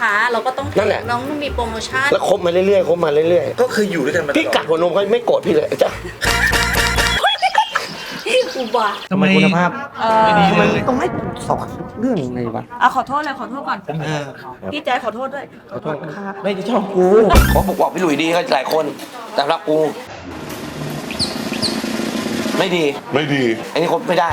ค้าเราก็ต้องนั่นแหละ น้องมีโปรโมชั่นแล้วคบมาเรื่อยๆคบมาเรื่อยก็คืออยู่ด้วยกันมาๆพี่กัดหัวนมเขาไม่โกรธพี่เลยจ้ะอุบาททำไมคุณภาพไม่ดีทำเลไมยต้องให้สอนเรื่องในวะอะขอโทษเลยขอโทษก่อนเออพี่แจ๊คขอโทษด้วยขอโทษครับไม่ได้ชอบกูขอบอกบอกพี่หลุยดีก็หลายคน แต่สำหรับกู ไม่ดี ไม่ดี อันนี้คบไม่ได้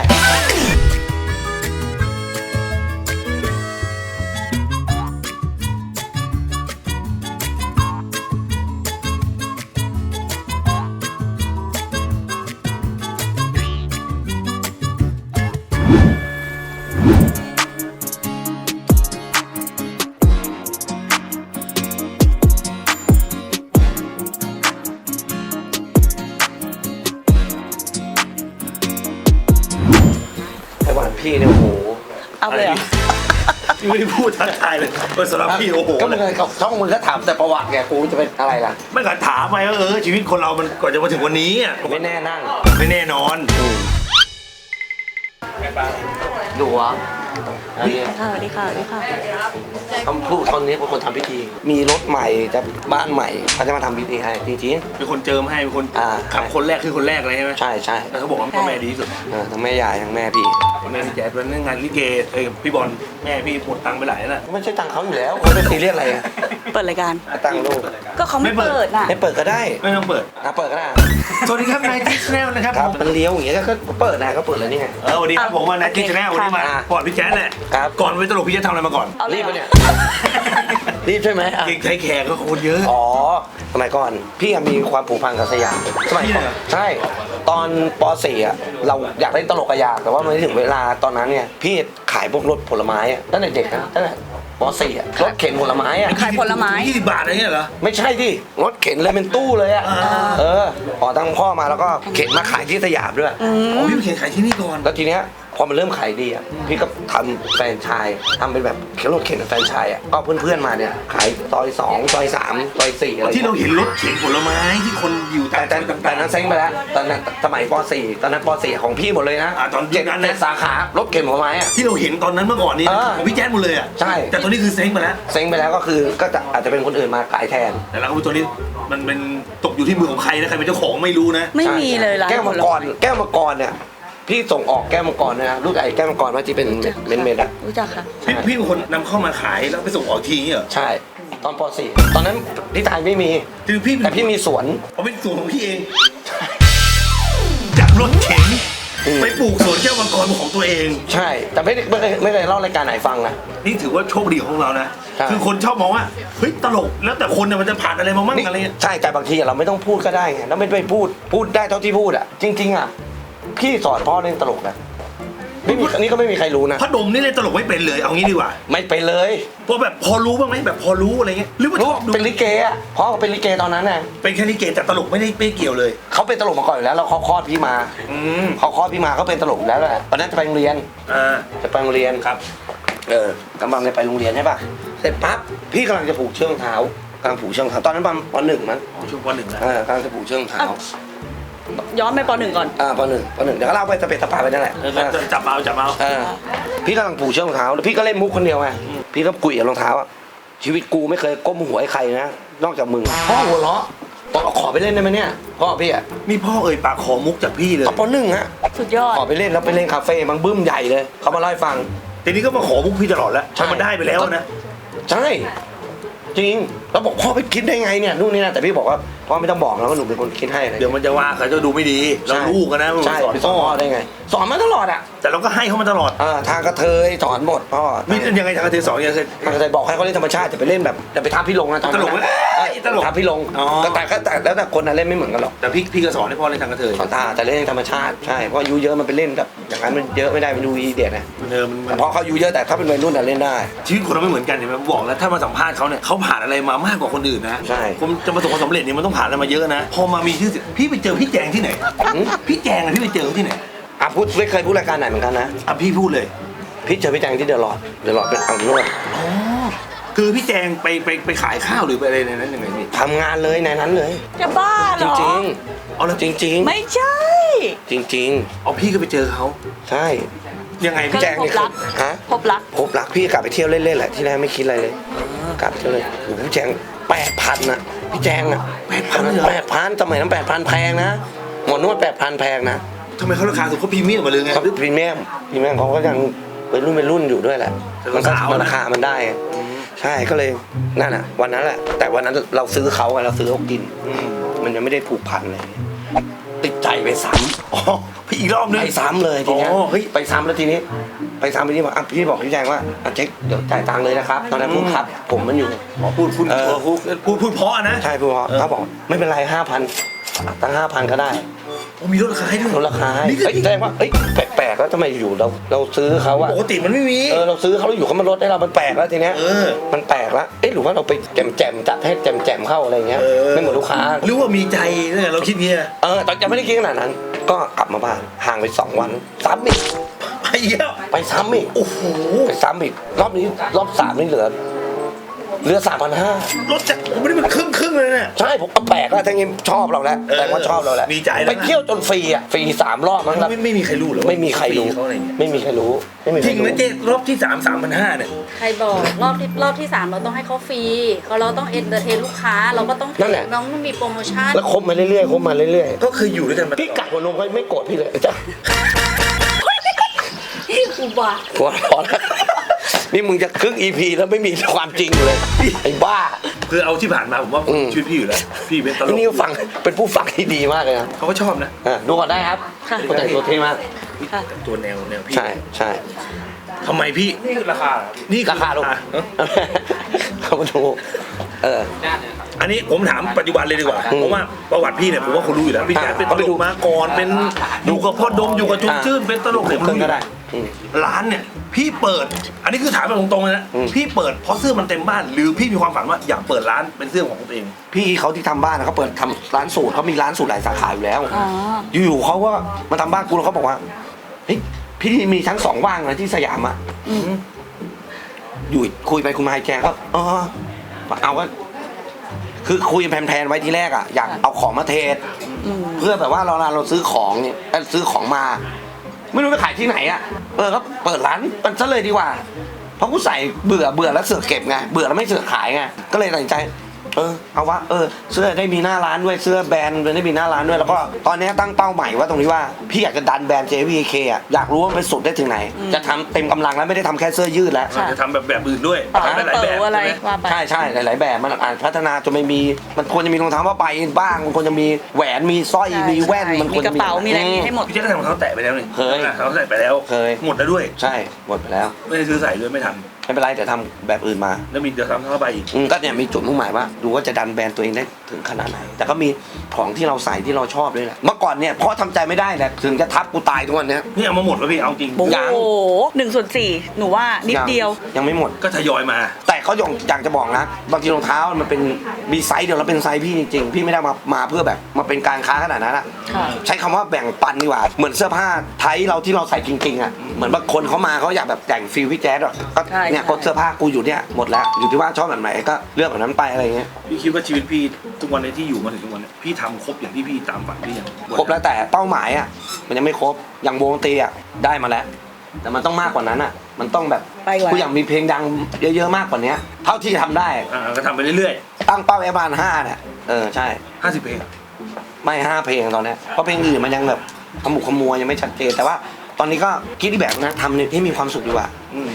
เอาเลยเหรอพี่ไม่ได้พูดทักทายเลยเออสำหรับพี่โอ้โหก็มึงเลยกับช่องมึงก็ถามแต่ประวัติไงกูจะเป็นอะไรล่ะ ไม่กัดถามไปว่าเออชีวิตคนเรามันก่อนจะมาถึงวันนี้อะไม่แน่นั่งไม่แน่นอน ดูวะ อันนี้ค่ะสวัสดีค่ะสวัสดีค่ะคำพูดตอนนี้เป็นคนทำพิธี มีรถใหม่จะบ้านใหม่เขาจะมาทำพิธีให้จริง เป็นคนเจิมให้เป็นคนอ่า ขับคนแรกคือคนแรกเลยใช่ไหมๆใช่ใช่แล้วเขาบอกว่าพ่อแม่ดีที่สุดเออทั้งแม่ยายทั้งแม่พี่แม่พี่แจ๊ดวันนั้นงานลิเกเอ้ยพี่บอลแม่พี่หมดตังค์ไปหลายน่ะไม่ใช่ตังค์เขาอยู่แล้วเขาเป็นซีเรียสอะไรอะ เปิดรายการ ตังค์ลูก ก็เขาไม่เปิดน่ะไม่เปิดก็ได้ไม่ต้องเปิด นะเปิดก็ได้สวัสดีครับนายทิชแนลนะครับครับมันเลี้ยวอย่างเงี้ยก็ก็เปิดนะก็เปิดแล้วนี่ไง เออสวัสดีครับผมว่านายทิชแนลวันนี้มาค่ะก่อนพี่แจ๊ดแหละครับ ก่อนไปตลกพี่แจ๊ดทำอะไรมาก่อนเอาเลรียบเหรปะอเนี่ย รีบใช่ไหมอะเก่งใจแขกก็คนเยอะ อ๋อ สมัยก่อน พี่อะมีความผูกพันกับสยามสมัยก่อนพี่เหรอ ใช่ ตอนป .4 อะเราอยากเล่นตลกกระยากแต่ว่ามันไม่ถึงเวลาตอนนั้นเนี่ย พี่ขายพวกรถผลไม้อะตั้งแต่เด็กนะตั้งแต่ป .4 อะรถเข็นผลไม้อะ ขายผลไม้ ยี่สิบบาทอะไรเงี้ยเหรอ ไม่ใช่ที่รถเข็นเลยเป็นตู้เลยอะ อ่า เออพอตั้งพ่อมาแล้วก็เข็นมาขายที่สยามด้วย อ๋อพี่ไปเขียนขายที่นี่ก่อน แล้วทีเนี้ยพ อมันเริ่มขายดีอะพี่ก็ทำแฟรนไชายทำเป็นแบบเข็นรถเข็นแฟรนไชายอะก็เพื่อนๆมาเนี่ยขายซอยสองซอยสามซอยสี่อะไรที่เราเห็นรถเข็นผลไม้ที่คนอยู่แต่แต่แต่นั้นเซ้งไปแล้วตอนนั้นสมัยป .4 ตอนนั้นป .4 ของพี่หมดเลยนะอ่าตอนเจ็ดนั้นเจ็นะดสาขารถเข็นผลไม้อะ ที่เราเห็นตอนนั้นเมื่อก่อนนี้เออของพี่แจ๊ดหมดเลยอะใช่ แต่ตอนนี้คือเซ้งไปแล้ว เซ้งไปแล้วก็คือก็จะอาจจะเป็นคนอื่นมาขายแทน แต่เราก็ตัวนี้มันเป็นตกอยู่ที่มือของใครนะใครเป็นเจ้าของไม่รู้นะ ไม่มีเลยร้านแก้วมังกรแก้วมังกรเนี่ย พี่ส่งออกแก้วมังกรนะลูกไอ้แก้วมังกรว่าที่เป็นเม็ดเม็ดเม็ดอะรู้จักค่ะ พี่พี่เป็นคนนำเข้ามาขายแล้วไปส่งออกทีนี้เหรอใช่ ตอนป .4 ตอนนั้นที่ไทยไม่มี คือพี่แต่พี่มีสวน เอาเป็นสวนของพี่เองจากรถเข็นอืม ไปปลูกสวนแก้วมังกรเป็นของตัวเอง ใช่ แต่ไม่ได้ไม่เคยไม่เคยเล่ารายการไหนฟังนะ นี่ถือว่าโชคดีของเรานะ ใช่ คือคนชอบมองว่าเฮ้ยตลกแล้วแต่คนเนี่ยมันจะผ่านอะไรมามั่งนี่อะไรเงี้ย ใช่แต่บางทีเราไม่ต้องพูดก็ได้ไงแล้วไม่ไปพูดพูดได้เท่าที่พูดอะจริง ๆอะ พี่สอนพ่อเล่นตลกนะไม่มีอันนี้ก็ไม่มีใครรู้นะพัดดมนี่เล่นตลกไม่เป็นเลย เอางี้ดีกว่าไม่ไปเลย พอแบบพอรู้บ้างไหมแบบพอรู้อะไรเงี้ยหรือว่าชรู้อบดูเป็นลิเกอะพ่อเขาเป็นลิเกตอนนั้นน่ะเป็นแค่ลิเกแต่ตลกไม่ได้ไม่เกี่ยวเลย เขาเป็นตลกมาก่อนอยู่แล้วแล้วเขาคลอดพี่มาอืมเขาคลอดพี่มาเขาเป็นตลกอยู่แล้วแหละตอนนั้นจะไปโรงเรียนอ่าจะไปโรงเรียน ครับ เออกำลังจะไปโรงเรียนใช่ป่ะ เสร็จปั๊บพี่กำลังจะผูกเชือกเท้ากำลังผูกเชือกเท้าตอนนั้นประมาณปหนึ่งมั้งอ๋อช่วงวันหนึ่งนะเออกำลังจะผูกเชือกเท้า ย้อนไปปหนึ่งก่อน อ่าปหนึ่งปหนึ่งเดี๋ยวก็เล่าไปตะเป็ดตะปาไปนั่นแหละเออจะจับเอาจับเอาเออพี่กำลังผูกเชือกรองเท้าแล้วพี่ก็เล่นมุกคนเดียวไงพี่ก็กุยกับรองเท้าอะชีวิตกูไม่เคยก้มหัวให้ใครนะนอกจากมึงพ่อหัวเราะบอกขอไปเล่นได้ไหมเนี่ยพ่อพี่อะนี่พ่อเอ่ยปากขอมุกจากพี่เลยก็ปหนึ่งฮะสุดยอดขอไปเล่นแล้วไปเล่นคาเฟ่บางบึ้มใหญ่เลยเขามาเล่าให้ฟังทีนี้ก็มาขอมุกพี่ตลอดแล้วใช่พอมันได้ไปแล้วนะใช่จริง แล้วบอกพ่อไปคิดได้ไงเนี่ยนู่นนี่นะแต่พี่บอกว่าพ่อไม่ต้องบอกแล้วว่าหนูเป็นคนคิดให้อะไรเดี๋ยวมันจะว่าเขาจะดูไม่ดีเราลูกกันนะใช่สอนไปสอนพ่อได้ไง สอนมาตลอดอะแต่เราก็ให้เขามาตลอดเออทางกระเทยสอนหมดพ่อมียังไงทางการเทศสอนยังไงทางกระเทยบอกให้เขาเล่นธรรมชาติจะไปเล่นแบบจะไปทับพี่ลงนะตอนนั้นตลกไหมนะเอ้ยตลกทับพี่ลงอ๋อก็แต่ก็แต่แล้วแต่คนนะเล่นไม่เหมือนกันหรอกแต่พี่พี่ก็สอนให้พ่อเล่นทางการเทศสอนตาแต่เล่นธรรมชาติใช่เพราะอายุเยอะมันไปเล่นแบบอย่างนั้นมันเยอะไม่ได้มันดูอีเดียนะมันเออมันมันเพราะเขาอายุเยอะแต่ถ้าเป็นวัยรุ่นน่ะเล่นได้ชีวิตคนเราไม่เหมือนกันเนี่ยมันบอกแล้วถ้ามาสัมภาษณ์เขาเนี่ยเขาผ่านอะไรมามากกว่าคนอื่นนะใช่ผมจะประสบความสำเร็จเนี่ยมันต้องผ่านอะไรมาเยอะนะ พอมามีชื่อเสียงพี่ไปเจอพี่แจงที่ไหน พี่แจงอะพี่ไปเจอเขาที่ไหนอะพูดไม่เคยพูดรายการไหนเหมือนกันนะ อะพี่พูดเลยพี่เจอพี่แจงที่เดอะลอดเดอะลอดเป็นอังนวดอ๋อคือพี่แจงไปไปไปขายข้าวหรือไปอะไรในนั้นยังไงพี่ทำงานเลยในนั้นเลย จะบ้าเหจรอ ริงเอาแล้วๆจริงไม่ใช่ ๆ จริง เอาพี่ก็ไปเจอเขาๆ ใช่ ยังไงก็พี่แจเลงยพบรัก ฮะ พบรักผมรักพี่กลับไปเที่ยวเล่นๆแหละที่แรกไม่คิดอะไรเลย อ่ากัดเลยโอ้โหพี่แจงแปดพันนะพี่แจงอะ8,000เลยเหรอ แปดพันสมัยนั้นแปดพันแพงนะหมอนวดแปดพันแพงนะทำไมเขาราคาถูกเขาพรีเมียมมาเลยไงเขาพรีเมียมพรีเมียมเขาก็ยังเป็นรุ่นเป็นรุ่นอยู่ด้วยแหละแต่มันก็สาวนะ มันราคามันได้ไงใช่ก็เลยนั่นอะ วันนั้นแหละแต่วันนั้นเราซื้อเขาไงเราซื้อเขากินอืมมันยังไม่ได้ผูกพันเลย ติดใจไปซ้อ๋อพี่อีกรอบำนึง ไปซ้ำเลยทีเนี้ยอ๋อเฮ้ย ไปซ้ำแล้วทีนี้ ไปซ้ำไปที่บอกอะพี่บอกพี่แจงว่าอะเช็คเดี๋ยวจ่ายตังค์เลยนะครับ ตอนนั้นพูดครับ ผมมันอยู่อ๋อพูดพูดเออ พูดพูดพูดเพราะนะ ใช่พูดเพราะเออเขาบอกไม่เป็นไรห้าพันตั้งห้าพันก็ได้ โอ้มีลดราคาให้ด้วยลดราคาให้นี่คือเฮ้ยแสดงว่าเอ้ยแปลกๆแล้วทำไมอยู่เราเราซื้อเขาอะปกติมันไม่มี เออเราซื้อเขาแล้วอยู่เขามาลดให้เรา มันแปลกแล้วทีเนี้ยเออ มันแปลกแล้วเอ๊ะหรือว่าเราไปแจมแจมๆจัดให้แจมแจมๆเข้าอะไรเงี้ย เออ ไม่เหมือนลูกค้า หรือว่ามีใจเนี่ยเราคิดเงี้ยเออแต่ยังไม่ได้คิดขนาดนั้น ก็กลับมาบ้านห่างไปสองวันซ้ำอีกไปเยี่ยมไปซ้ำอีกโอ้โห ไปซ้ำอีกรอบนี้รอบสามนี่เหลือ เหลือสามพันห้าลดจากผมไม่ได้เป็นครึ่งครึ่งๆเลยเนี่ย ใช่ผมก็แปลกแล้วทั้งนี้ชอบเราแล้วเออแต่ว่าชอบเราแล้วมีใจแล้วนะ ไปเที่ยวจนฟรีอะฟรีสามรอบมั้งครับไม่ไม่มีใครรู้หรอไม่มีใครรู้ เขาอะไรเงี้ยไม่มีใครรู้ไม่มีใคจรริงรู้นะเจ๊รอบที่สามสามพันห้าเนี่ย ใครบอกรอบที่รอบที่สามเราต้องให้เขาฟรีเขาเราต้องเอนเตอร์เทนลูกค้า เราก็ต้องเทนั่นแหละ น้องต้องมีโปรโมชั่นแล้วคบมาเรื่อยๆคบมาเรื่อยก็เคยอยู่ด้วยกันมาๆพี่กัดหัวนมเขาไม่โกรธพี่เลยจ้ะอุบาทหัวร้อนแล้ว นี่มึงจะครึ่งอีพีแล้วไม่มีความจริงอยู่เลยไอ้บ้า คือเอาที่ผ่านมาผมว่าอืมชีวิตพี่อยู่แล้วพี่เป็นตลกนี่ฟังเป็นผู้ฟังที่ดีมากเลยนะเขาก็ชอบนะอะดูก่อนได้ครับค่ะคนแต่งตัวเท่มากค่ะตัวแนวแนวพี่ใช่ใช่ทำไมพี่นี่คือราคานี่ราคาลูกเอ้าเขามาดู เออ อันนี้ผมถามปัจจุบันเลยดีกว่าอืมเพราะว่าประวัติพี่เนี่ยผมว่าคุณรู้อยู่แล้วพี่แจ๊คอ่าเป็นตเขาไปลดูกมาก่อนเป็นอยู่กับพ่อดมอยู่กับจุนชื่นเป็นตลกเดี๋เนี่ยยวผมเครื่องรู้อก็ยู่ได้อืมร้านเนี่ยพี่เปิด อันนี้คือถามแบบตรงๆเลยนะอืมพี่เปิดเพราะเสื้อมันเต็มบ้าน หรือพี่มีความฝันว่าอยากเปิดร้านเป็นเสื้อของตัวเอง พี่เขาที่ทำบ้านนะเขาเปิดทำร้านสูตรเขามีร้านสูตรหลายสาขาอยู่แล้วอ๋ออยู่ๆเขาก็มาทำบ้านกูแล้วเขาบอกว่าเฮ้ยพี่มีชั้นสองว่างนะที่สยามอะอืมอยู่คุยไปคุยมาไอ้แกก็เอ อเอาก็คือคุยแผนๆไว้ทีแรกอะอยากเอาของมาเทสอืมเพื่อแบบว่าเราเราเราซื้อของเนี่ยเอ้ยซื้อของมา ไม่รู้ไปขายที่ไหนอะเออก็เปิดร้านมันซะเลยดีกว่า เพราะกูใส่เบื่อเบื่อแล้วเสือกเก็บไงเบื่อแล้วไม่เสือกขายไงก็เลยตัดสินใจ เออเอาวะเออเสื้อได้มีหน้าร้านด้วยเสื้อแบรนด์ได้มีหน้าร้านด้วยแล้วก็ตอนนี้ตั้งเป้าใหม่ว่าตรงนี้ว่าพี่อยากจะดันแบรนด์ JVK อะอยากรู้ว่ามันไปสุดได้ถึงไหน จะทำเต็มกำลังแล้วไม่ได้ทำแค่เสื้อยืดแล้ว ค่ะ จะทำแบบแบบอื่นด้วยต่อทำได้หลายแบบเปิดอะไรใช่ไหมว่าไป ใช่ใช่หลาย ๆ แบบมันอาจพัฒนาจนไม่มีมันควรจะมีรองเท้าผ้าใบบ้างมันควรจะมีแหวนมีสร้อยใช่มีแว่นใช่มันควรจะมีกระเป๋ามีอะไรมีให้หมด พี่แจ๊คได้รองเท้าแตะไปแล้วนี่เคยรองเท้าแตะไปแล้วเคยหมดแล้วด้วย ใช่หมดไปแล้ว ไม่ได้ซื้อใส่ด้วยไม่ทัน ไม่เป็นไรเดี๋ยวทำแบบอื่นมา แล้วมีเดี๋ยวทำเท้าใบอีกอืมก็เนี่ยมีจุดมุ่งหมายว่าดูว่าจะดันแบรนด์ตัวเองได้ถึงขนาดไหน แต่ก็มีของที่เราใส่ที่เราชอบด้วยแหละเมื่อก่อนเนี่ยเพราะทำใจไม่ได้แหละถึงจะทับกูตายทุกวันเนี้ย นี่เอามาหมดแล้วพี่เอาจริง โอ้ยัง โหหนึ่งส่วนสี่หนูว่านิดเดียว งยังไม่หมด ก็ทยอยมา แต่เขาอยากอยากจะบอกนะบางทีรองเท้ามันเป็นมีไซส์เดียวแล้วเป็นไซส์พี่จริงๆ พี่ไม่ได้มามาเพื่อแบบมาเป็นการค้าขนาดนั้นอะค่ะ ใช้คำว่าแบ่งปันดีกว่า เหมือนเสื้อผ้าไทยเราที่เราใส่จริงๆอะเหมือนบางคนเขามาเขาอยากแบบแต่งฟิลพี่แจ๊ดอะก็ใช่เนี่ยใช่ก็เสื้อผ้ากูอยู่เนี่ยหมดแล้วอยู่ที่ว่าชอบแบบไหนก็เลือกแบบนั้นไปอะไรเงี้ยพี่คิดว่าชีวิตพี่ทุกวันนี้ที่อยู่มาถึงทุกวันนี้พี่ทำครบอย่างที่พี่ตามฝันพี่ยังครบแล้วแต่เป้าหมายอะมันยังไม่ครบอย่างวงดนตรีอะได้มาแล้ว แต่มันต้องมากกว่านั้นอะมันต้องแบบไปกว่ากูอยากมีเพลงดังเยอะๆมากกว่านี้เท่าที่ทำได้อ่าก็ทำไปเรื่อยตั้งเป้าไว้ประมาณห้าเนี่ยเออใช่ ๆห้าสิบเพลงไม่ห้าเพลงตอนเนี้ยเพราะเพลงอื่นมันยังแบบขมุกขมัวยังไม่ชัดเจนแต่ว่า ตอนนี้ก็คิดอีกแบบนะทำให้มีความสุขดีกว่าอืม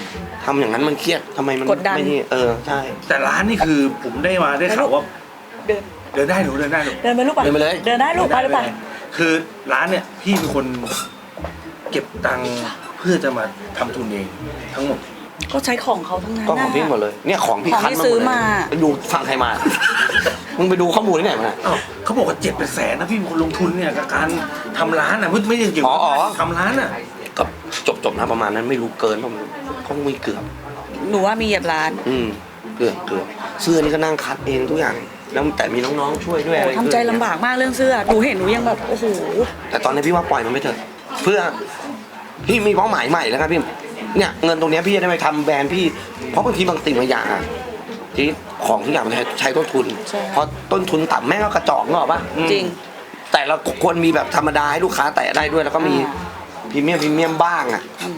ทำอย่างนั้นมันเครียดทำไมมันกดดัน ไม่นี่เออใช่ แต่ร้านนี่คือผมได้มาได้ข่าวว่าเดินเดินได้หนูเดินได้หนู เดินไปลูกไปเดินไปเลย เดินได้ลูกไปลูกไปคือร้านเนี่ยพี่เป็นคนเก็บตังค์เพื่อจะมาทำทุนเองทั้งหมด ก็ใช้ของเขาทั้งนั้นก็ของพี่หมดเลย เนี่ยของพี่ของคัดที่มาหมซื้ดอเลยมา ไปดูฟังใครมา มึงไปดูข้อมูลที่ไหนมาอ้าวเขาบอกว่าเจ็ดเป็นแสนนะพี่เป็นคนลงทุนเนี่ยกับการทำร้านอะไม่ไม่ได้เกี่ยวอ๋กัออ๋อ ทำร้านอะก็ จบจบนะประมาณนั้นไม่รู้เกินประมาณเขามีเกือบ หนูว่ามีเหยียบร้านอืมเกือบเกือบเสื้อนี่ก็นั่งคัดเองทุกอย่างแล้วแต่มีน้องๆช่วยด้วยอะไรทำใจลำบากมากเรื่องเสื้อหนูเห็นหนูยังแบบโอ้โหแต่ตอนนี้พี่ว่าปล่อยมันไม่เถอะ เพื่อพี่มีเป้าหมายใหม่แล้วครับพี่เนี่ยเงินตรงเนี้ยพี่จะได้ไปทำแบรนด์พี่ เพราะบางทีบางสิ่งบางอย่างอะที่ของทุกอย่างมันใช้ต้นทุนใช่เพราะต้นทุนต่ำแม่งก็กระจอกเนกอะปะจริง แต่เราควรมีแบบธรรมดาให้ลูกค้าแตะได้ด้วยแล้วก็มีอ่า พรีเมียมพรีเมียมบ้างอะอืม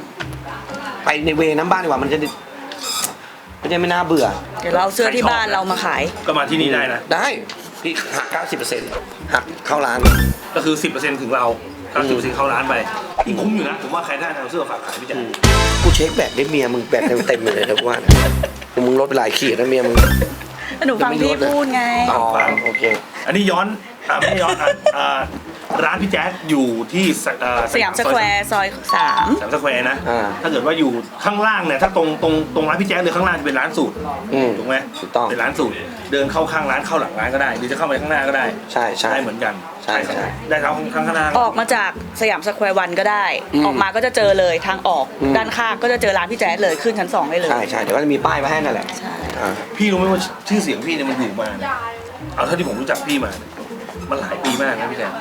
ไปในเวนั้นบ้างดีกว่ามันจะได้ไม่ใช่ไม่น่าเบื่อ เดี๋ยวเราเอาเสื้อที่บ้านเรามาขาย ก็มาที่นี่ได้นะ ได้พี่หัก 90%หักเข้าร้าน ก็คือ 10%ถึงเราถ้า10%เข้าร้านไปยิ่งคุ้มอยู่นะ ผมว่าใครได้เอาเสื้อฝากขายพี่แจ๊คกูเช็คแบตได้เมียมึงแบตเต็มๆเลยนะกูว่านะมึงลดไปหลายขีดนะเมียมึง หนูฟังพี่พูดไง อ๋อโอเค อันนี้ย้อนอ่าไม่ได้ย้อนอะอ่า ร้านพี่แจ๊คอยู่ที่สอ่าสยามสแควร์ซอยสามสยามสแควร์นะ อ่า ถ้าเกิดว่าอยู่ข้างล่างเนี่ยถ้าตรงตรงตรงร้านพี่แจ๊คเลยข้างล่างจะเป็นร้านสูตรอืม ถูกไหมถูกต้อง เป็นร้านสูตร เดินเข้าข้างร้านเข้าหลังร้านก็ได้ หรือจะเข้าไปข้างหน้าก็ได้ใช่ใช่ ได้เหมือนกันใช่ใช่ ได้ทั้งข้างข้างหน้า ออกมาจากสยามสแควร์วันก็ได้ อืมออกมาก็จะเจอเลยทางออกอืม ด้านข้างก็จะเจอร้านพี่แจ๊ดเลยขึ้นชั้นสองได้เลย ใช่ใช่เดี๋ยวก็จะมีป้ายมาให้นั่นแหละใช่ อ่า พี่รู้ไหมว่าชื่อเสียงพี่เนี่ยมันอยู่มาเนี่ยเอาเท่าที่ผมรู้จักพี่มาเนี่ยมันหลายปีมากนะพี่แจ๊ค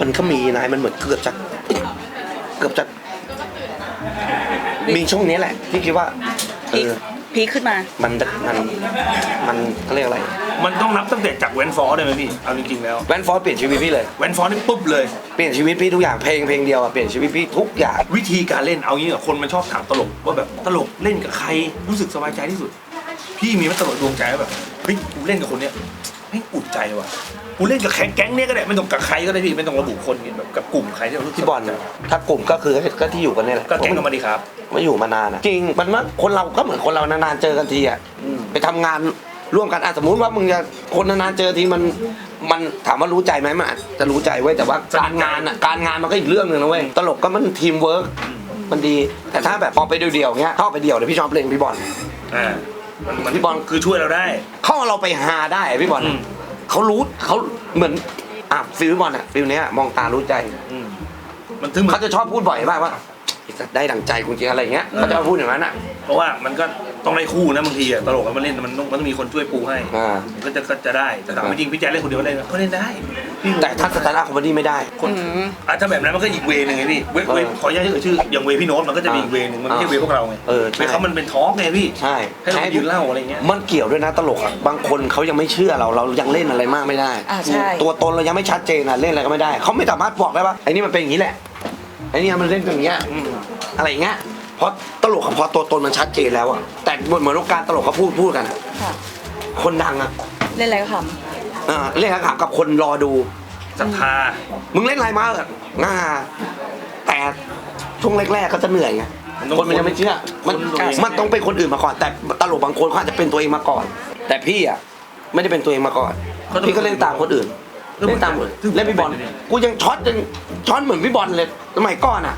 มันก็มีนายมันเหมือนเกือบจะเกือบจะมีช่วงนี้แหละ ที่คิดว่าเอพีคอพีคขึ้นมา มันมันมันเขาเรียกอะไร มันต้องนับตั้งแต่จากแวนฟอร์ได้ไหมพี่เอาจริงๆแล้วแวนฟอร์เปลี่ยนชีวิตพี่เลยแวนฟอร์นี่ปุ๊บเลยเปลี่ยนชีวิตพี่ทุกอย่างเพลงเพลงเดียวอะเปลี่ยนชีวิตพี่ทุกอย่างวิธีการเล่นเอางี้กับคนมันชอบถามตลกว่าแบบตลกเล่นกับใครรู้สึกสบายใจที่สุด พี่มีไหมตลกดวงใจว่าแบบเฮ้ยกูเล่นกับคนเนี้ยไม่งอุ่นใจว่ะ กูเล่นกับแก๊งเนี้ยก็ได้ไม่ต้องกับใครก็ได้พี่ไม่ต้องระบุคนเนี่ยแบบกับกลุ่มใครที่เรารู้สึกที่บอลน่ะถ้ากลุ่มก็คือก็ที่อยู่กันเนี่ยแหละก็แก๊งกันมาดีครับมาอยู่มานานอะจริงมันว่าคนเราก็เหมือนคนเรานานๆเจอกันทีอะอืมไปทำงานร่วมกันอะสมมุติว่ามึงจะคนนานๆเจอทีมัน มันถามว่ารู้ใจไหมมันอาจจะรู้ใจเว้ยแต่ว่าการงานอะการงานมันก็อีกเรื่องหนึ่งนะเว้ยตลกก็มันทีมเวิร์กมันดี แต่ถ้าแบบพอไปเดี่ยวๆเงี้ยเข้าไปเดี่ยวเดี๋ยวพี่ชอบเล่นพี่บอล อ่ามันมันพี่บอล คือช่วยเราได้ เข้าเราไปหาได้อะพี่บอลอืม เขารู้เขาเหมือนอะฟิลพี่บอลอะฟิลเนี้ยมองตารู้ใจอืมมันถึงเขาจะชอบพูดบ่อยมากว่าไอ้สัตว์ได้ดังใจกูจริงอะไรเงี้ยเขาจะมาพูดอย่างนั้นอะ เพราะว่ามันก็ ต้องได้คู่นะบางทีอะตลกอะมันเล่นมันต้องมันต้องมีคนช่วยปูให้อ่ามันก็จะก็จะได้แต่ถามว่าจริงพี่แจ๊คเล่นคนเดียวเล่นก็เล่นได้พี่แต่ถ้าสแตนดาร์ดคอมเมดี้ไม่ได้ คนอืมอะถ้าแบบนั้นมันก็อีกเวนึงไงพี่เวเวเออขออนุญาตที่เอ่ยชื่ออย่างเวพี่โน้ตมันก็จะมีอีกเวนึงมันไม่ใช่เวพวกเราไงเออใช่เวเขามันเป็นทอล์กไงพี่ ใช่ให้เราไปยืนเล่าอะไรเงี้ย มันเกี่ยวด้วยนะตลกอะบางคนเขายังไม่เชื่อเราเรายังเล่นอะไรมากไม่ได้ อ่าใช่ ตัวตนเรายังไม่ชัดเจนอะเล่นอะไรก็ไม่ได้เขาไม่สามารถบอกได้ว่าไอ้นี่มันเป็นอย่างนี้แหละไอ้นี่มันเล่นอย่างเงี้ยอืมอะไรอย่างเงี้ยเพราะตลกอะพอตัวตนมันชัดเจนแล้วอะแต่ เหมือนว่าการตลกเขาพูดพูดกันอะค่ะ คนดังอะเล่นอะไรก็ทเออเล่นขำกับคนรอดู ศรัทธามึงเล่นอะไรมาเออง่าแต่ช่วงแรกๆก็จะเหนื่อยไงมันต้องคนมันยังไม่เชื่อมันคนตัวเองมันต้องเป็นคนอื่นมาก่อน แต่ตลกบางคนเขาอาจจะเป็นตัวเองมาก่อน แต่พี่อะไม่ได้เป็นตัวเองมาก่อนพี่ก็เล่นตามคนอื่นเล่นตามคนอื่นเล่นพี่บอลกูยังช็อตยังช็อตเหมือนพี่บอลเลยสมัยก่อนอะ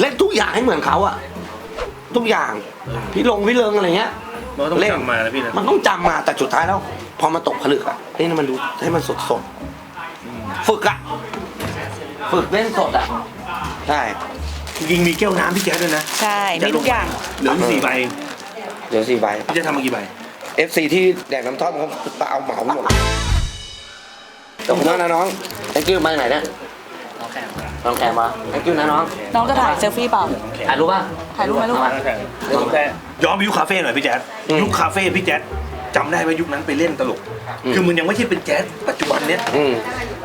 เล่นทุกอย่างให้เหมือนเขาอะ ทุกอย่าง พี่ลงพี่เลิงอะไรเงี้ย มันก็ต้องเล่น จำมานะพี่นะมันต้องจำมาแต่สุดท้ายแล้ว พอมาตกผลึกอะเล่นให้มันดูให้มันสดสดๆฝึกอะ ฝึกเล่นสดอะใช่จริงๆมีแก้วน้ำพี่แจ๊คด้วยนะำใช่มีทุกอย่าง เหลืออยู่สี่ใบเดี๋ยวสี่ใบ พี่จะทำมากี่ใบ FC ที่แดกน้ำท่อมเขาเอาเหมาหมดขอบคุณมากนะน้องไอ้กิ้วมาจากไหนเนี่ย น้องแกมาไอ้กิ้วนะน้องน้องจะถ่ายเซลฟี่เปล่า ถ่ายรูปป่ะถ่ายรูปไหมลูกมาย้อนไปยุคคาเฟ่หน่อยพี่แจ๊คอืมยุคคาเฟ่พี่แจ๊คจำได้ไหมยุคนั้นไปเล่นตลก อืม คือมันยังไม่ใช่เป็นแจ๊สปัจจุบันเนี้ยอืม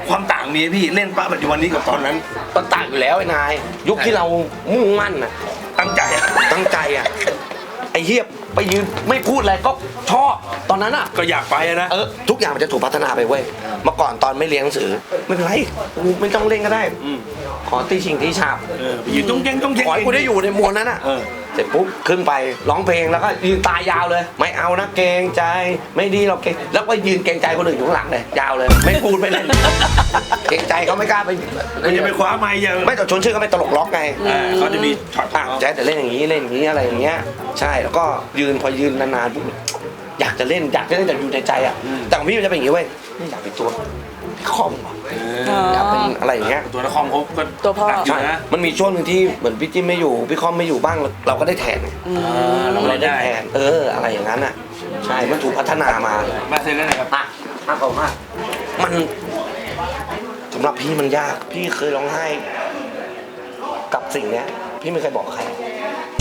ความต่างมีไหมพี่เล่นปะปัจจุบันนี้กับตอนนั้นมันต่างอยู่แล้วไอ้นาย ยุคที่เรามุ่งมั่นอะตั้งใจอะตั้งใจอะไอ้เฮียไปยืนไม่พูดอะไรก็ชอบตอนนั้นอะ ก็อยากไปอะนะ เออทุกอย่างมันจะถูกพัฒนาไปเว้ยเมื่อก่อนตอนไม่เรียนหนังสือ ไม่เป็นไรกูไม่ต้องเล่นก็ได้อืมขอตีชิงตีฉาบเออไปยืนจ้องแจ้งจ้องแจ้งขอให้กูได้อยู่ในมวลนั้นอะ เออเส ร็จปุ๊บขึ้นไปร้องเพลงแล้วก็ยืนตายยาวเลย ไม่เอานะเกรงใจไม่ดีเราเกรงแล้วก็ยืนเกรงใจคนอื่นอยู่ข้างหลังเลยยาวเลย ไม่พูดไม่เล่นเกรงใจเขาไม่กล้าไปมันจะไปคว้าไม้ยังไม่แต่ชวนชื่อก็ไม่ตลกล็อกไงอ่าเขาจะมีช็อตอะแจ๊ดจะเล่นอย่างนี้เล่นอย่างนี้อะไรอย่างเงี้ยใช่แล้วก็ยืนพอยืนนานๆปุ๊บอยากจะเล่นอยากจะเล่นแต่อยู่ในใจอะแต่ของพี่มันจะเป็นอย่างนี้เว้ยไม่อยากเป็นตัว คอมว่ะอ๋ออยากเป็นอะไรอย่างเงี้ย ตัวนครเขาก็ตัวพ่อ หนักอยู่ใช่นะมันมีช่วงหนึ่งที่เหมือนพี่จิ้มไม่อยู่ พี่คอมไม่อยู่บ้าง เราก็ได้แทนอืมเราไม่ได้แทน เออ อะไรอย่างนั้นอะ ใช่ มันถูกพัฒนามามาเซ็นแล้วนะครับอะมากกว่ามาก มันสำหรับพี่มันยาก พี่เคยร้องไห้ กับสิ่งเนี้ย พี่ไม่เคยบอกใคร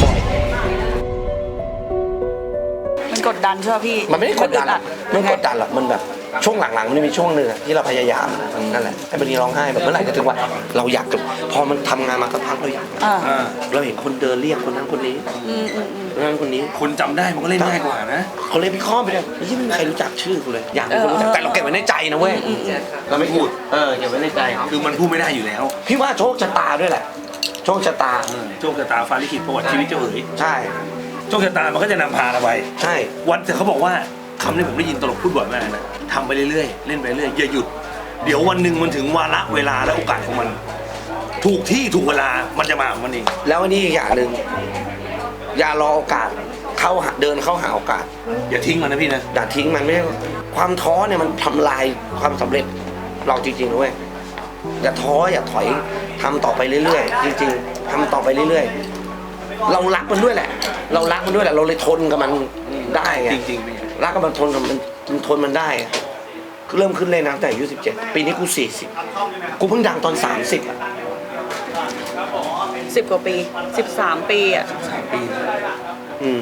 บ่อยมันกดดันใช่ป่ะพี่มันไม่ได้กดดันหรอกมัไม่นกอึดดันหรอกมันแบบ ช่วงหลังๆมันจะมีช่วงหนึ่งอะที่เราพยายามนะนั่นแหละไอ้บันนี้ร้องไห้แบบเมื่อไหร่จะถึงว่าเราอยากจะพอมันทำงานมาสักพักเราอยากอ่าอ่าเราเห็นคนเดินเรียกคนนั้นคนนี้อืมอืมอืม คนนั้นคนนี้ คนจำได้มันก็เล่นง่ายกว่านะเขาเลยพี่ข้อไปเลยยี่ไม่มีใครรู้จักชื่อกูเลย อยากมีคนรู้จักแต่เราเก็บไว้ในใจนะเว้ยเราไม่พูดเออเก็บไว้ในใจคือมันพูดไม่ได้อยู่แล้วพี่ว่าโชคชะตาด้วยแหละ โชคชะตาเออโชคชะตาฟ้าลิขิตประวัติชีวิตเจ้าเอ๋ยใช่ โชคชะตามันก็จะนำพาเราไปใช่ วันแต่เขาบอกว่า คำนี้ผมได้ยินตลกพูดบ่อยมากนะทำไปเรื่อยๆ เล่นไปเรื่อยอย่าหยุด เดี๋ยววันหนึ่งมันถึงวาระเวลาและโอกาสของมัน ถูกที่ถูกเวลามันจะมาของมันเอง แล้วอันนี้อีกอย่างหนึ่งอย่ารอโอกาสเข้าหาเดินเข้าหาโอกาส อย่าทิ้งมันนะพี่นะอย่าทิ้งมันไม่ใช่ความท้อเนี่ยมันทำลายความสำเร็จเราจริงๆด้วยอย่าท้ออย่าถอยทำต่อไปเรื่อยๆ จริง ๆทำต่อไปเรื่อยๆ เรารักมันด้วยแหละ เรารักมันด้วยแหละ เราเลยทนกับมันได้ไง จริงๆพี่ รักกับมันทนกับมันมันทนมันได้อะเริ่มขึ้นเล่นนะตั้งแต่อายุสิบเจ็ดปีนี้กูสี่สิบกูเพิ่งดังตอนสามสิบอะสิบกว่าปีสิบสามปีอะ สามปีนะอืม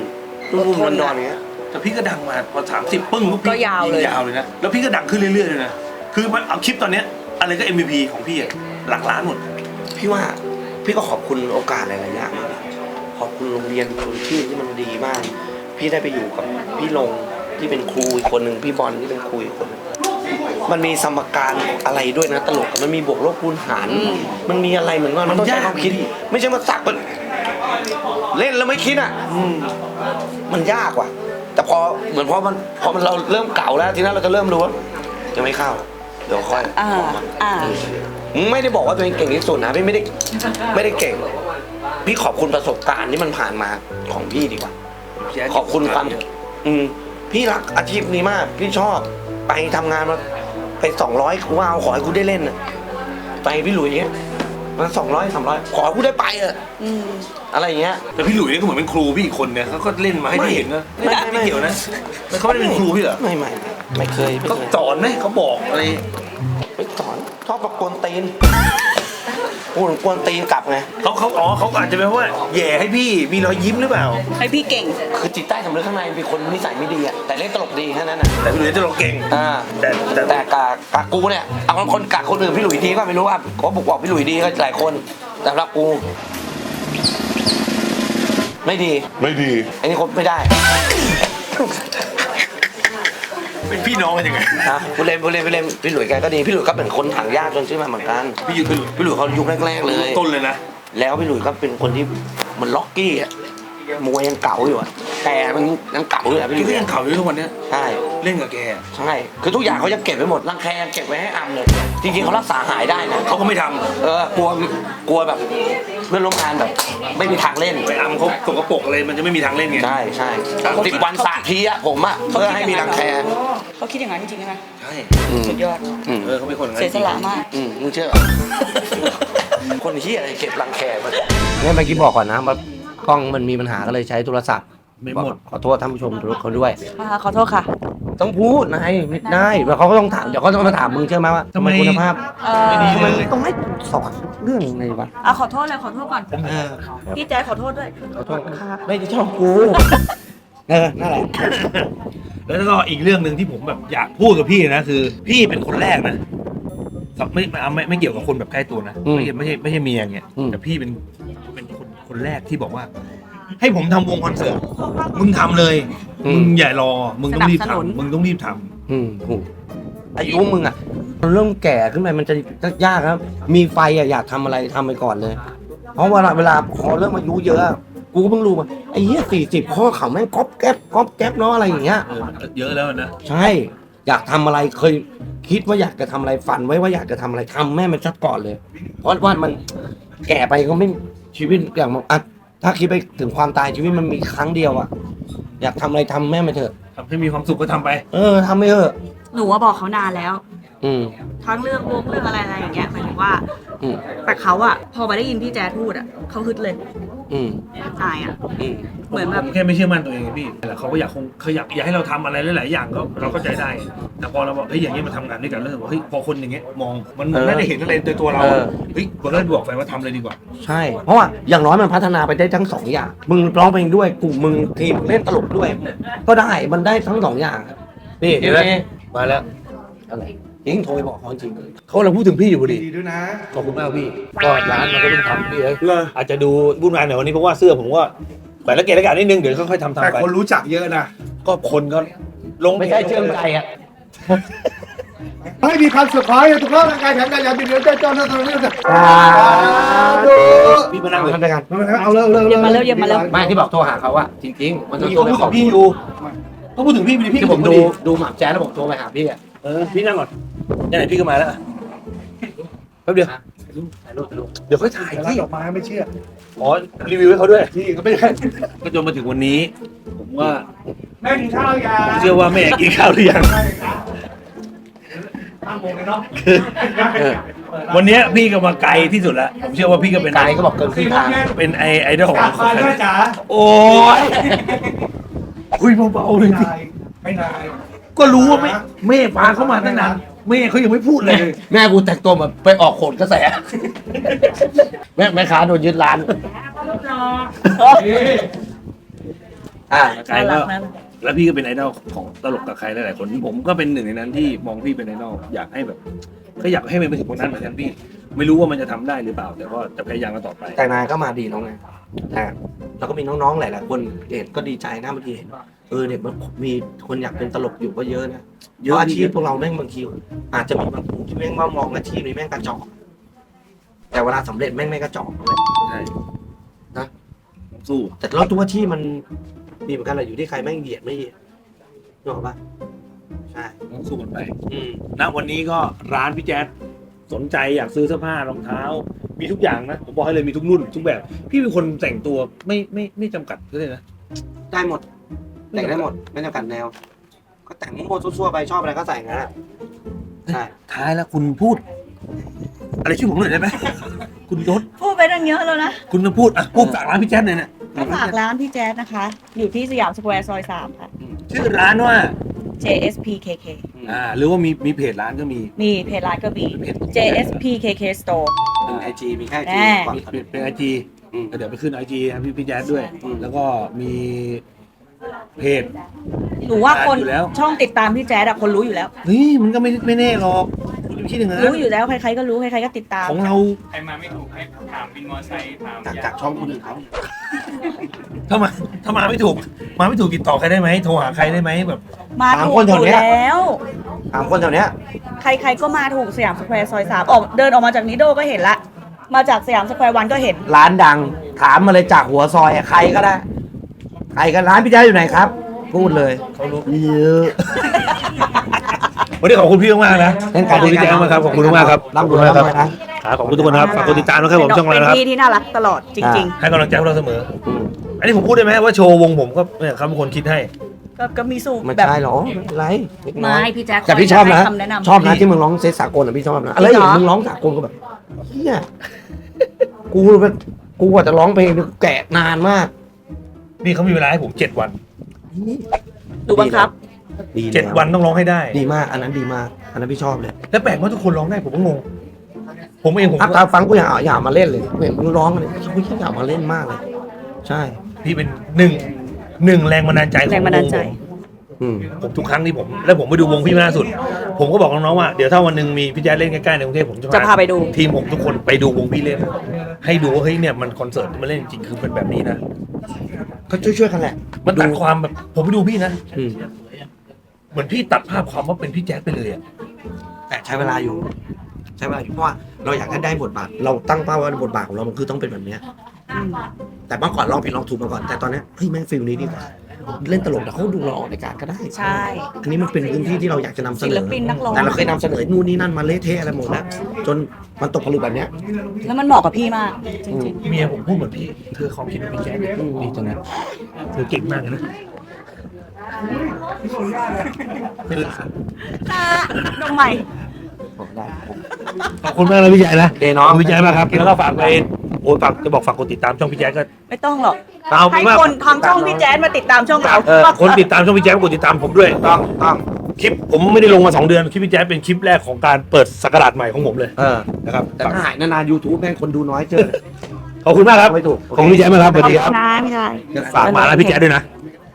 รุ่นรุ่นดอนๆอย่างเงี้ย แต่พี่ก็ดังมาพอสามสิบปึ้งปุ๊บพี่ก็ยาวเลย ยาวเลยนะ แล้วพี่ก็ดังขึ้นเรื่อยๆเลยนะ คือมันเอาคลิปตอนเนี้ยอะไรก็ MVP ของพี่อะหลักล้านหมด พี่ว่าพี่ก็ขอบคุณโอกาสหลายๆอย่างมากขอบคุณโรงเรียนคนที่ที่มันดีมาก พี่ได้ไปอยู่กับพี่ลง ที่เป็นครูอีกคนหนึ่งพี่บอลที่เป็นครูอีกคนหนึ่งมันมีสมการอะไรด้วยนะตลกอะมันมีบวกลบคูณหาร มันมีอะไรเหมือนว่ามันต้องใช้ความคิด ไม่ใช่มาสักมันเล่นแล้วไม่คิดอะอืมมันยากว่ะ แต่พอเหมือนพอมันพอมันเราเริ่มเก่าแล้วทีนั้นเราจะเริ่มรู้ว่ายังไม่เข้า เดี๋ยวค่อยอ่าอ่าไม่ได้บอกว่าตัวเองเก่งที่สุดนะพี่ไม่ได้ไม่ได้เก่ง พี่ขอบคุณประสบการณ์ที่มันผ่านมาของพี่ดีกว่า ขอบคุณความอืม พี่รักอาชีพนี้มาก พี่ชอบไปทำงานมาไปสองร้อยกูว่าเอาขอให้กูได้เล่นน่ะไปพี่หลุยเงี้ยมันสองร้อยสามร้อยขอให้กูได้ไปเออะอืมอะไรอย่างเงี้ย แต่พี่หลุยส์นี่ก็เหมือนเป็นครูพี่อีกคนเนี่ยเขาก็เล่นมาให้พี่เห็นนะไม่ไม่ไม่ ไม่เกี่ยวนะไม่เขาไม่ได้เป็นครูพี่เหรอไม่ไม่ไม่เคยไม่เขาเคยสอนไหมเขาบอกอะไรไม่สอนชอบมากวนตีน กูกวนตีนกลับไง เขาเขาอ๋อเขาอาจจะเป็นว่าแย่ให้พี่มีรอยยิ้มหรือเปล่า ให้พี่เก่ง คือจิตใต้สำนึกข้างในเป็นคนนิสัยไม่ดีอะแต่เล่นตลกดีแค่นั้นน่ะแต่พี่หลุยส์จะลงเก่ง อ่าแต่แต่แต่กากกากูเนี่ยเอาคนกากคนอื่นพี่หลุยดีก็ไม่รู้อะเขาบอกบอกพี่หลุยดีก็หลายคน แต่สำหรับกู ไม่ดีไม่ดี อันนี้คบไม่ได้ เป็นพี่น้องกันยังไงนะผู้เล่นผู้เล่นผู้เล่นพี่หลุยแกก็ดีพี่หลุยก็เป็นคนถังยากจนชื่อมาเหมือนกันพี่ยุทธพี่หลุยพี่หลุยเขายุคแรกๆเลยต้นเลยนะแล้วพี่หลุยก็เป็นคนที่เหมันล็อกกี้อะมวยยังเก่าอยู่อะแต่มันยังเก่าอยู่อะพี่หพี่ลุก็ยยังเข่าอยู่ทุกวันเนี้ยใช่เล่นกับแกใช่คือทุกอย่างเขายังเก็บไว้หมดรังแคยังเก็บไว้ให้อำเลยจริงๆเขารักษาหายได้นะเขาก็ไม่ทำเออกลัวกลัวแบบเพื่อนร่วมงานแบบ ไม่มีทางเล่นไปอำเขาตกกระปรกอะไรมันจะไม่มีทางเล่นไงใช่ใช่สิบวันสามทีอะผมอะเพื่อให้มีรังแค เขาคิดอย่างนั้นจริงๆใช่ไหมใช่อืมสุดยอดอืมเออเขาเป็นคนอย่างนั้นเสียสละมาก อืมมึงเชื่อเหรอ คนที่อะไรเก็บรังแคมา เนี่ยเมื่อกี้บอกก่อนนะว่ากล้องมันมีปัญหาก็เลยใช้โทรศัพท์ไม่หมด ขอโทษท่านผู้ชมเขาด้วยอ่าขอโทษค่ะ ต้องพูดนายไม่ได้แล้วเขาก็ต้องถามเดี๋ยวเขาต้องมาถามมึงเชื่อไหมว่าทำไม คุณภาพเออไม่ดีทำไมเลย ต้องให้สอนเรื่องอะไรวะอะขอโทษเลยขอโทษก่อน เออพี่แจ๊คขอโทษด้วย ขอโทษครับไม่ได้ชอบกูเออนั่นแหละ แล้วก็อีกเรื่องหนึ่งที่ผมแบบอยากพูดกับพี่นะคือ พี่เป็นคนแรกนะไม่ไม่ไม่ไม่เกี่ยวกับคนแบบใกล้ตัวนะอืมไม่ใช่ไม่ใช่ไม่ใช่เมียอย่างเงี้ยอืม แต่พี่เป็นเป็นคนคนแรกที่บอกว่า ให้ผมทำวงคอนเสิร์ตมึงทำเลยมึงอย่ารอมึงต้องรีบสนับสนุน ทำมึงต้องรีบทำอืมถูกอายุมึงอะมันเริ่มแก่ขึ้นไปมันจะยากครับ มีไฟอะอยากทำอะไรทำไปก่อนเลย เพราะเวลาเวลาพอเริ่มอายุเยอะ กูก็เพิ่งรู้ว่าไอ้เหี้ยสี่สิบข้อเข่าแม่งก๊อบแก๊บก๊อบแก๊บเนาะอะไรอย่างเงี้ย เออเยอะแล้วนะใช่ อยากทำอะไรเคยคิดว่าอยากจะทำอะไรฝันไว้ว่าอยากจะทำอะไรทำแม่มันชัดก่อนเลย เพราะว่ามันแก่ไปก็ไม่ชีวิตอย่างมันอะถ้าคิดไปถึงความตายชีวิตมันมีครั้งเดียวอะอยากทำอะไรทำแม่ไปเถอะ ทำให้มีความสุขก็ทำไป เออทำไปเถอะ หนูว่าบอกเขานานแล้ว อืม ทั้งเรื่องวงเรื่องอะไรอะไรอย่างเงี้ยหมายถึงว่า อืมแต่เขาอะพอมาได้ยินพี่แจ๊ดพูดอะเขาฮึดเลย อืมอายอะอืมเหมือนแบบ ผมแค่ไม่เชื่อมั่นตัวเองไงพี่แต่เขาก็อยากคงเขาอยากอยากให้เราทำอะไรหลายๆอย่างก็เราก็ใจได้ แต่พอเราบอกเฮ้ยอย่างนี้มาทำงานด้วยกันแล้วรู้สึกว่าเฮ้ยพอคนอย่างเงี้ยมองมันมันไม่ได้เห็นอะไรในตัวเราเฮ้ยเราก็เลยบอกไปว่าทำเลยดีกว่า ใช่ เพราะว่าอย่างน้อยมันพัฒนาไปได้ทั้งสองอย่าง มึงร้องเพลงด้วยกลุ่มมึงทีมเล่นตลกด้วย ก็ได้มันได้ทั้งสองอย่างนี่เห็นไหมมาแล้วอะไร จริงโทรไปบอกเขาจริงเลยเขากำลังพูดถึงพี่อยู่พอดี ดีด้วยนะ ขอบคุณมากพี่ก็ร้านมันก็เพิ่งทำพี่เอ้ยเลย อาจจะดูวุ่นวายหน่อยวันนี้เพราะว่าเสื้อผมก็แขวนละเกะละกะนิดนึงเดี๋ยวค่อยๆทำแต่ทำไปคนรู้จักเยอะนะก็คนก็ลงไม่ใช่เชื่อมใจอะ ให้มีความสุขขอให้ทุกคนร่างกายแข็งแรงอย่าเบียดเบียนเจ้าเจ้าหน้าที่ด้วยนะดูพี่มานั่งเลยทำด้วยกันเอาเลยเอาเลยเย็บมาเร็วเย็บมาเร็ว ไม่ที่บอกโทรหาเขาอะจริงๆ มันต้องพี่โทรเขาไปพูดขถึอบงพี่อยู่เขาพูดถึงพี่พี่ที่ผมพอดูดูหมากแจ๊สแล้วผมโทรไปหาพี่อะ เออพี่นั่งก่อนไหนๆพี่ก็มาแล้วอะแป๊บเดียวถ่ายรูปถ่ายรูปเดี๋ยวค่อยถ่ายแต่ร้านที่ดอกไม้ไม่เชื่ออ๋อรีวิวให้เขาด้วยที่ก็ไม่ใช่ก็จนมาถึงวันนี้ ผมว่าแม่กินข้าวยังผมเชื่อว่าแม่กินข้าวหรือยัง ตั้งวงเลยเนาะเออ วันเนี้ยพี่ก็มาไกลที่สุดแล้วผมเชื่อว่าพี่ก็เป็นไกด์ก็บอกเกินครึ่งทางเป็นไอไอดอลของกลับมาด้วยจ๋าโอ้ยคุยเบาๆเลยดิ ไม่นาย ก็รู้ว่าแม่แม่พาเข้ามาตั้งนานแม่เขายังไม่พูดเลย แม่กูแต่งตัวแบบไปออกโขนกระแส แม่แม่ค้าโดนยึดร้าน อ่าไกลก็แล้วพี่ก็เป็นไอดอลของตลกกับใครหลายๆคน ผมก็เป็นหนึ่งในนั้นที่มองพี่เป็นไอดอลอยากให้แบบก็อยากให้มันไปถึงตรงนั้นเหมือนกันพี่ ไม่รู้ว่ามันจะทำได้หรือเปล่า แต่ก็จะพยายามกันต่อไป แต่นายก็มาดีน้องไงแต่แล้วก็มีน้องๆหลายๆคนเห็นก็ดีใจนะบางทีเห็นว่า เออเนี่ยมันมีคนอยากเป็นตลกอยู่ก็เยอะนะเยอะอาชีพพวกเราแม่งบางทีอาจจะมีบางคนที่แม่งว่ามองอาชีพนี้แม่งกระจอกแต่เวลาสำเร็จแม่งไม่กระจอกเลยใช่นะสู้แต่แล้วทุกอาชีพมันมีเหมือนกันแหละอยู่ที่ใครแม่งเหยียดไม่เหยียดนึกออกปะใช่ต้องสู้กันไปอืมณวันนี้ก็ร้านพี่แจ๊ดสนใจอยากซื้อเสื้อผ้ารองเท้า มีทุกอย่างนะผมบอกให้เลยมีทุกรุ่น ทุกแบบ พี่เป็นคนแต่งตัวไม่ไม่ไม่จำกัดก็เลยนะได้หมด แต่งได้หมดไม่จำกัดแนว ก็แต่งโม่ซั่วๆไปชอบอะไรก็ใส่งั้นอะใช่ท้ายแล้วคุณพูด อะไรช่วยผมหน่อยได้ไหมคุณยศพูดไปตั้งเยอะแล้วนะคุณจะพูดอะพูดฝากร้านพี่แจ๊ดหน่อยนะก็ฝากร้านพี่แจ๊ดนะคะ อยู่ที่สยามสแควร์ซอยสามค่ะ ชื่อร้านว่า JSPKK อ่าหรือว่ามีมีเพจร้านก็มี มีเพจร้านก็มีเพจ JSPKK Store ไอจีมีแค่ไอแน่จีก่อนมีเป็นเป็นไอจีอืมเดี๋ยวไปขึ้นไอจีพี่พี่แจ๊ดด้วยอืมแล้วก็มี เพจ หนูว่าคนอยู่แล้ว ช่องติดตามพี่แจ๊ดอะคนรู้อยู่แล้วเฮ้ยมันก็ไม่ไม่แน่หรอกคุณไม่คิดอย่างนั้นรู้อยู่แล้วใครๆก็รู้ใครๆก็ติดตาม ของเราใครมาไม่ถูกให้ถามวินมอเตอร์ไซค์ถามจากจากช่องคนอื่นเขาถ้ามาถ้ามาไม่ถูก มาไม่ถูกติดต่อใครได้ไหมโทรหาใครได้ไหมแบบ มาถูกอยู่แล้ว ถามคนแถวเนี้ยใครๆก็มาถูกสยามสแควร์ซอยสามออกเดินออกมาจากนิโดก็เห็นละ มาจากสยามสแควร์วันก็เห็น ร้านดัง ถามมาเลยจากหัวซอยอะใครก็ได้ ใครก็ร้านพี่แจ๊ดอยู่ไหนครับ พูดเลยเขารู้เยอะวันนี้ขอบคุณพี่มากๆนะเล่นขอบคุณพี่แจ๊คมากครับขอบคุณมากครับร่ำรวยขอบคุณมากร่ำรวยนะครับขอบคุณทุกคนนะครับฝากกดติดตามนะครับผมช่องอะไรเป็นนะครับพี่ที่น่ารักตลอดจริงให้กำลังใจพวกเราเสมออืมอันนี้ผมพูดได้ไหมว่าโชว์วงผมก็เนี่ยเขาเป็นคนคิดให้ๆก็ก็มีสูตรไม่แบบใช่หรอไม่เป็นไรเล็กน้ไม่อยพี่แจ๊คแต่พี่ชอบนะ ให้คำแนะนำชอบนะที่มึงร้องเซตสากลอะพี่ชอบนะอะไรจริงเหรอมึงร้องสากลก็แบบเฮียกูแบบกูกว่าจะร้องเพลงนึงแกะนานมาก นี่เขามีเวลาให้ผมเจ็ดวันดูบังคับ ดีเจ็ดแล้ววันต้องร้องให้ได้ดีมาก อันนั้นดีมาก อันนั้นพี่ชอบเลยแล้วแปลกว่าทุกคนร้องได้ผมก็งงผมเองผมอะก็ตาฟังกูอยากอยากมาเล่นเลยเห็นมึงร้องเลยกูอยากมาเล่นมากเลย ใช่ พี่เป็นหนึ่งหนึ่งแรงบันดาลใจของแรงบันดาลใจวงผมอืมผมทุกครั้งที่ผม แล้วผมไปดูวงพี่ล่าสุด ผมก็บอกน้องๆว่าเดี๋ยวถ้าวันหนึ่งมีพี่แจ๊ดเล่นใกล้ๆในกรุงเทพผมจะพาไปดู ทีมผมทุกคนไปดูวงพี่เล่นให้ดูว่าเฮ้ยเนี่ยมันคอนเสิร์ตที่มันเล่นจริงๆคือเป็นแบบนี้นะ ก็ช่วยๆกันแหละมันตัดความแบบผมไปดูพี่นะ อืม เหมือนพี่ตัดภาพความว่าเป็นพี่แจ๊ดไปเลยอะแต่ใช้เวลาอยู่ ใช้เวลาอยู่เพราะว่าเราอยากให้ได้บทบาทเราตั้งเป้าไว้บทบาทของเรามันคือต้องเป็นแบบเนี้ยอืมแต่เมื่อก่อนลองผิดลองถูกมาก่อนแต่ตอนเนี้ยเฮ้ยแม่งฟิลนี้ดีกว่า เล่นตลกแต่เขาดูเราออกรายการก็ได้ใช่ อันนี้มันเป็นพื้นที่ที่เราอยากจะนำเสนศิลอปินนักร้อง แต่เราเคยนำเสนอนู่นนี่นั่นมาเละเทะอะไรหมดแล้วจนมันตกผลึกแบบเนี้ย แล้วมันเหมาะกับพี่มาก จริงเมียผมพูดเหมือนพี่เธอความคิดเป็นพี่แจ๊ดเนี่ยดีจังนะเธอเก่งมากเลยนะไม่ลาๆอะดอกใหม่ ขอบคุณมากนะพี่แจ๊ดนะเดน้องขอบคุณพี่แจ๊ดมากครับแล้วก็ฝากไป โอ้ยฝากจะบอกฝากกดติดตามช่องพี่แจ๊ดก็ ไม่ต้องหรอกเอาให้มากคนทำช่องพี่แจ๊ดมาติดตามช่องเราเออคนติดตามช่องพี่แจ๊ดกดติดตามผมด้วย ต้องต้องคลิปผมไม่ได้ลงมาสองเดือนคลิปพี่แจ๊ดเป็นคลิปแรกของการเปิดสักราชใหม่ของผมเลยเออ นะครับแต่ถ้าหายนานๆ YouTube แม่งคนดูน้อยเจอ ขอบคุณมากครับไม่ถูก ขอบคุณพี่แจ๊ดมากครับสวัสดีครับนะไม่ใช่ ฝากมาแล้วพี่แจ๊ดด้วยนะ